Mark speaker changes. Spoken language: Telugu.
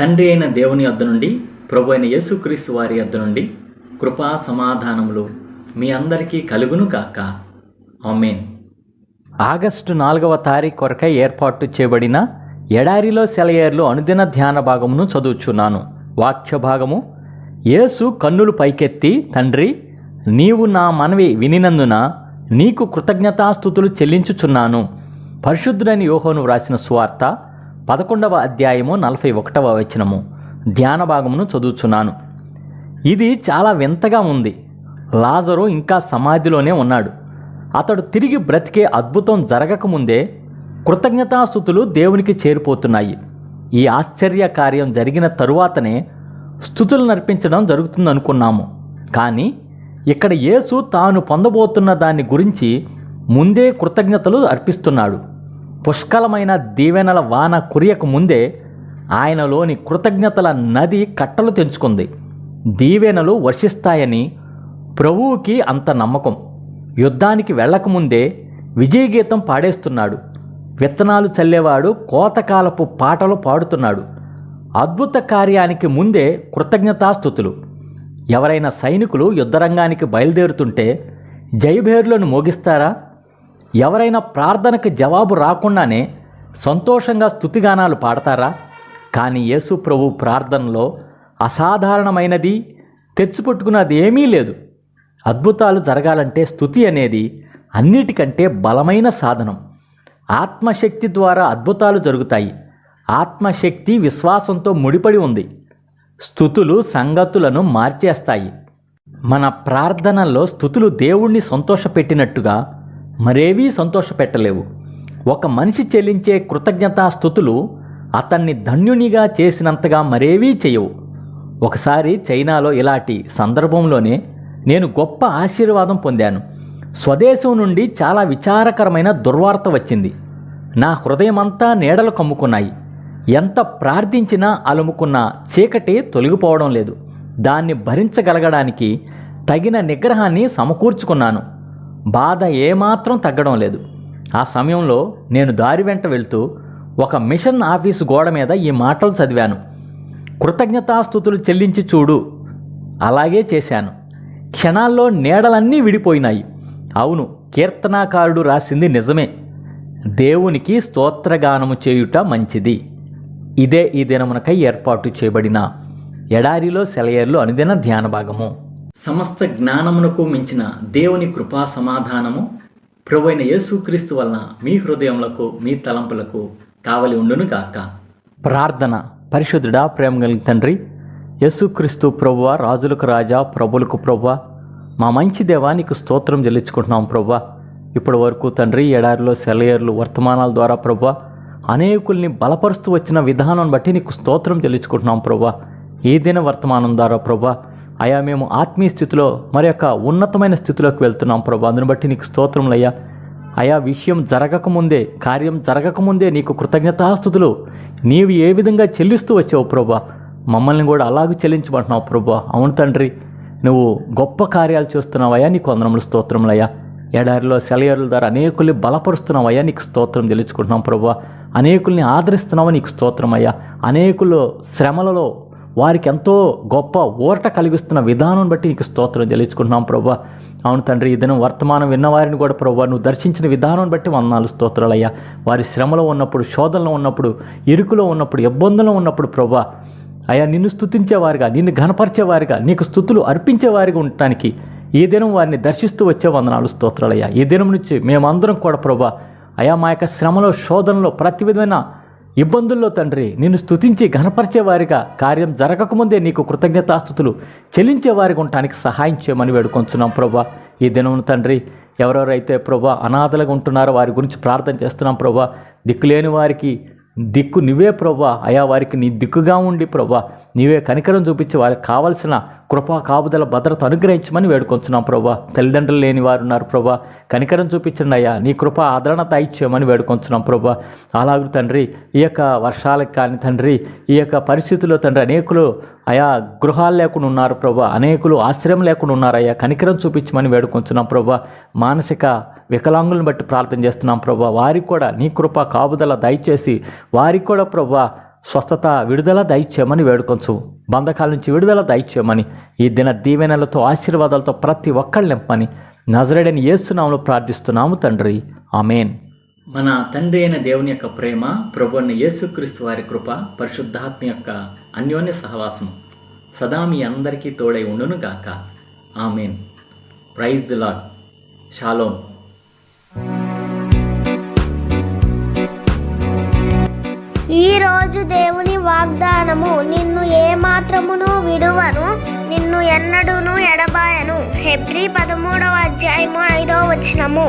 Speaker 1: తండ్రి అయిన దేవుని వద్ద నుండి ప్రభు అయిన యేసుక్రీస్తు వారి వద్ద నుండి కృపా సమాధానములు మీ అందరికీ కలుగును కాక ఆమెన్.
Speaker 2: ఆగస్టు నాలుగవ తారీఖు కొరకై ఏర్పాటు చేయబడిన ఎడారిలో సెలయేర్లు అనుదిన ధ్యాన భాగమును చదువుచున్నాను. వాక్య భాగము యేసు కన్నులు పైకెత్తి తండ్రి నీవు నా మనవి వినినందున నీకు కృతజ్ఞతాస్థుతులు చెల్లించుచున్నాను. పరిశుద్ధుడని యోహోను వ్రాసిన సువార్త పదకొండవ అధ్యాయము నలభై ఒకటవ వచనము. ధ్యాన భాగమును చదువుచున్నాను. ఇది చాలా వింతగా ఉంది. లాజరు ఇంకా సమాధిలోనే ఉన్నాడు. అతడు తిరిగి బ్రతికే అద్భుతం జరగకముందే కృతజ్ఞతాస్థుతులు దేవునికి చేరిపోతున్నాయి. ఈ ఆశ్చర్య కార్యం జరిగిన తరువాతనే స్థుతులు నర్పించడం జరుగుతుందనుకున్నాము. కానీ ఇక్కడ యేసు తాను పొందబోతున్న దాని గురించి ముందే కృతజ్ఞతలు అర్పిస్తున్నాడు. పుష్కలమైన దీవెనల వాన కురియక ముందే ఆయనలోని కృతజ్ఞతల నది కట్టలు తెంచుకుంది. దీవెనలు వర్షిస్తాయని ప్రభువుకి అంత నమ్మకం. యుద్ధానికి వెళ్ళకముందే విజయగీతం పాడేస్తున్నాడు. విత్తనాలు చల్లేవాడు కోతకాలపు పాటలు పాడుతున్నాడు. అద్భుత కార్యానికి ముందే కృతజ్ఞతాస్థుతులు ఎవరైనా సైనికులు యుద్ధరంగానికి బయలుదేరుతుంటే జయభేరులను మోగిస్తారా? ఎవరైనా ప్రార్థనకు జవాబు రాకుండానే సంతోషంగా స్థుతిగానాలు పాడతారా? కానీ యేసు ప్రభు ప్రార్థనలో అసాధారణమైనది తెచ్చిపెట్టుకున్నది ఏమీ లేదు. అద్భుతాలు జరగాలంటే స్థుతి అనేది అన్నిటికంటే బలమైన సాధనం. ఆత్మశక్తి ద్వారా అద్భుతాలు జరుగుతాయి. ఆత్మశక్తి విశ్వాసంతో ముడిపడి ఉంది. స్థుతులు సంగతులను మార్చేస్తాయి. మన ప్రార్థనల్లో స్థుతులు దేవుణ్ణి సంతోషపెట్టినట్టుగా మరేవీ సంతోషపెట్టలేవు. ఒక మనిషి చెల్లించే కృతజ్ఞతా స్థుతులు అతన్ని ధన్యునిగా చేసినంతగా మరేవీ చేయవు. ఒకసారి చైనాలో ఇలాంటి సందర్భంలోనే నేను గొప్ప ఆశీర్వాదం పొందాను. స్వదేశం నుండి చాలా విచారకరమైన దుర్వార్త వచ్చింది. నా హృదయమంతా నీడలు కమ్ముకున్నాయి. ఎంత ప్రార్థించినా అలుముకున్న చీకటి తొలగిపోవడం లేదు. దాన్ని భరించగలగడానికి తగిన నిగ్రహాన్ని సమకూర్చుకున్నాను. బాధ ఏమాత్రం తగ్గడం లేదు. ఆ సమయంలో నేను దారి వెంట వెళ్తూ ఒక మిషన్ ఆఫీసు గోడ మీద ఈ మాటలు చదివాను. కృతజ్ఞతాస్థుతులు చెల్లించి చూడు. అలాగే చేశాను. క్షణాల్లో నీడలన్నీ విడిపోయినాయి. అవును కీర్తనాకారుడు రాసింది నిజమే. దేవునికి స్తోత్రగానము చేయుట మంచిది. ఇదే ఈ దినమునకై ఏర్పాటు చేయబడిన ఎడారిలో సెలయేర్లు అనుదిన ధ్యాన భాగము
Speaker 1: సమస్త జ్ఞానమునకు మించిన దేవుని కృపా సమాధానము ప్రభువైన యేసుక్రీస్తు వలన మీ హృదయములకు మీ తలంపులకు కావలి ఉండును గాక.
Speaker 2: ప్రార్థన పరిశుద్ధుడా ప్రేమ కలిగిన తండ్రి యేసుక్రీస్తు ప్రభువ రాజులకు రాజా ప్రభులకు ప్రభువ మా మంచి దేవా నీకు స్తోత్రం చెల్లించుకుంటున్నాం ప్రభువ. ఇప్పటి వరకు తండ్రి ఎడారిలో సెలయర్లు వర్తమానాల ద్వారా ప్రభువ అనేకుల్ని బలపరుస్తూ వచ్చిన విధానం బట్టి నీకు స్తోత్రం చెల్లించుకుంటున్నాం ప్రభువ. ఈ దిన వర్తమానం ద్వారా ప్రభా అయా మేము ఆత్మీయ స్థితిలో మరి యొక్క ఉన్నతమైన స్థితిలోకి వెళ్తున్నాం ప్రభు. అందుని బట్టి నీకు స్తోత్రములయ్యా అయా విషయం జరగకముందే కార్యం జరగకముందే నీకు కృతజ్ఞతాస్థుతులు నీవు ఏ విధంగా చెల్లిస్తూ వచ్చావు ప్రభా? మమ్మల్ని కూడా అలాగే చెల్లించమంటున్నావు ప్రభా. అవును తండ్రి నువ్వు గొప్ప కార్యాలు చేస్తున్నావయ్యా నీకు వందనములు స్తోత్రములయ్యా ఎడారిలో సెలయర్ల ద్వారా అనేకుల్ని బలపరుస్తున్నావయ్యా నీకు స్తోత్రం తెలుసుకుంటున్నాం ప్రభా. అనేకుల్ని ఆదరిస్తున్నావా నీకు స్తోత్రమయ్యా అనేకులు శ్రమలలో వారికి ఎంతో గొప్ప ఊరట కలిగిస్తున్న విధానం బట్టి నీకు స్తోత్రం చెల్లించుకుంటున్నాం ప్రభా. అవును తండ్రి ఈ దినం వర్తమానం విన్నవారిని కూడా ప్రభా నువ్వు దర్శించిన విధానం బట్టి వందనాలు స్తోత్రాలయ్యా వారి శ్రమలో ఉన్నప్పుడు శోధనలో ఉన్నప్పుడు ఇరుకులో ఉన్నప్పుడు ఇబ్బందులు ఉన్నప్పుడు ప్రభా అయా నిన్ను స్తుతించేవారుగా నిన్ను ఘనపరిచేవారుగా నీకు స్థుతులు అర్పించేవారిగా ఉండటానికి ఈ దినం వారిని దర్శిస్తూ వచ్చే వందనాలు స్తోత్రాలయ్యా ఈ దినం నుంచి మేమందరం కూడా ప్రభా అయా మా యొక్క శ్రమలో శోధనలో ప్రతి విధమైన ఇబ్బందుల్లో తండ్రి నిన్ను స్తుతించి ఘనపరిచేవారిగా కార్యం జరగకముందే నీకు కృతజ్ఞతాస్థుతులు చెల్లించేవారిగా ఉండటానికి సహాయం చేయమని వేడుకొంచున్నాం ప్రభా. ఈ దినం తండ్రి ఎవరెవరైతే ప్రభా అనాథలుగా ఉంటున్నారో వారి గురించి ప్రార్థన చేస్తున్నాం ప్రభా. దిక్కులేని వారికి దిక్కు నువ్వే ప్రభా. అయా వారికి నీ దిక్కుగా ఉండి ప్రభా. నీవే కనికరం చూపించి వారికి కావలసిన కృపా కాపుదల భద్రత అనుగ్రహించమని వేడుకొంచున్నాం ప్రభా. తల్లిదండ్రులు లేని వారు ఉన్నారు ప్రభా. కనికరం చూపించండి అయ్యా నీ కృప ఆదరణ దయచేయమని వేడుకొంచున్నాం ప్రభా. అలాగే తండ్రి ఈ యొక్క వర్షాలకు కానీ తండ్రి ఈ యొక్క పరిస్థితుల్లో తండ్రి అనేకులు అయా గృహాలు లేకుండా ఉన్నారు ప్రభా. అనేకులు ఆశ్రయం లేకుండా ఉన్నారు అయ్యా కనికరం చూపించమని వేడుకొంచున్నాం ప్రభా. మానసిక వికలాంగులను బట్టి ప్రార్థన చేస్తున్నాం ప్రభా. వారికి కూడా నీ కృప కాపుదల దయచేసి వారికి కూడా ప్రభా స్వస్థత విడుదల దయచేయమని వేడుకొంచు. బంధకాల నుంచి విడుదల దయచేయమని ఈ దిన దీవెనలతో ఆశీర్వాదాలతో ప్రతి ఒక్కళ్ళు నింపని నజరేడని ఏస్తున్నాములు ప్రార్థిస్తున్నాము తండ్రి. ఆమెన్.
Speaker 1: మన తండ్రి అయిన దేవుని యొక్క ప్రేమ ప్రభువుని యేసుక్రీస్తు వారి కృప పరిశుద్ధాత్మ యొక్క అన్యోన్య సహవాసము సదా మీ అందరికీ తోడై ఉండును గాక ఆమెన్. ప్రైజ్ ది లాడ్ షాలోమ్
Speaker 3: ఈ రోజు దేవుని వాగ్దానము నిన్ను ఏ విడువను నిన్ను ఎన్నడూను ఎడబాయను. హెబ్రి పదమూడవ అధ్యాయము ఐదవ వచనము.